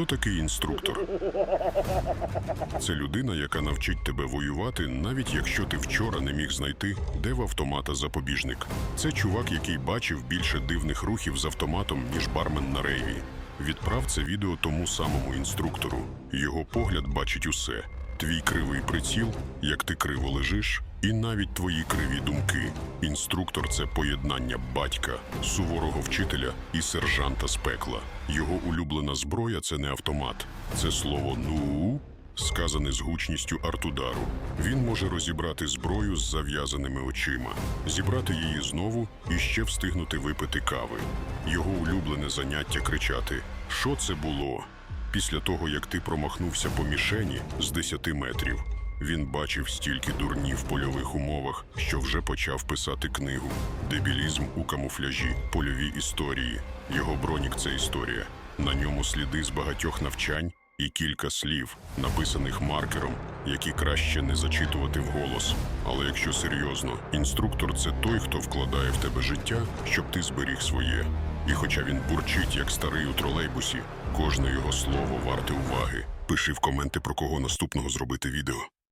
Хто такий інструктор? Це людина, яка навчить тебе воювати, навіть якщо ти вчора не міг знайти, де в автомата запобіжник. Це чувак, який бачив більше дивних рухів з автоматом, ніж бармен на рейві. Відправ це відео тому самому інструктору. Його погляд бачить усе: твій кривий приціл, як ти криво лежиш, і навіть твої криві думки. Інструктор це поєднання батька, суворого вчителя і сержанта з пекла. Його улюблена зброя це не автомат, це слово ну. Сказане з гучністю артудару, він може розібрати зброю з зав'язаними очима, зібрати її знову і ще встигнути випити кави. Його улюблене заняття кричати: Що це було? Після того, як ти промахнувся по мішені з 10 метрів, він бачив стільки дурнів в польових умовах, що вже почав писати книгу. Дебілізм у камуфляжі, польові історії. Його бронік це історія. На ньому сліди з багатьох навчань і кілька слів, написаних маркером, які краще не зачитувати вголос. Але якщо серйозно, інструктор це той, хто вкладає в тебе життя, щоб ти зберіг своє. І хоча він бурчить, як старий у тролейбусі, кожне його слово варте уваги. Пиши в коменти, про кого наступного зробити відео.